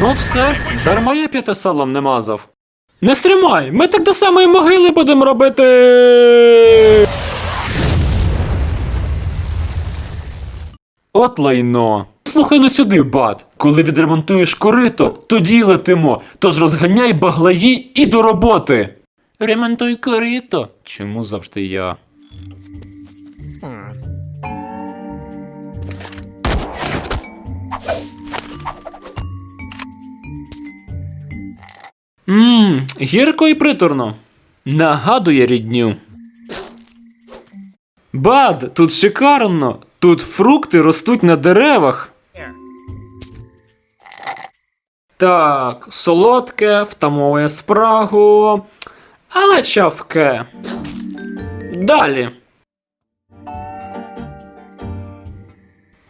Ну все, дарма я п'яте салом не мазав. Не стримай, ми так до самої могили будемо робити. От лайно. Слухай ну сюди, бат. Коли відремонтуєш корито, тоді летимо. Тож розганяй баглаї і до роботи. Ремонтуй корито. Чому завжди я? Ммм, гірко і приторно. Нагадує рідню. Бад, тут шикарно. Тут фрукти ростуть на деревах. Так, солодке, втамовує спрагу. Але чавке. Далі.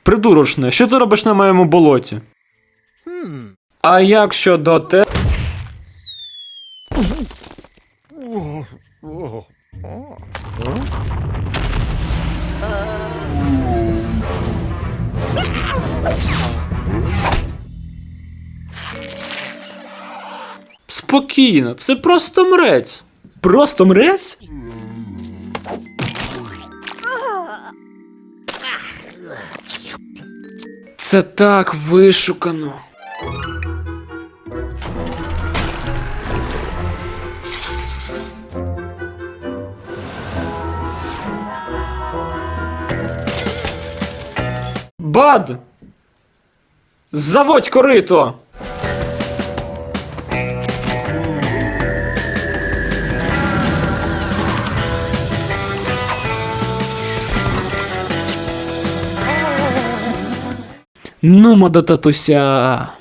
Придурочне, що ти робиш на моєму болоті? А як щодо те. Спокійно, це просто мрець. Просто мрець? Це так вишукано. Бад! Заводь корито! Ну, до татуся.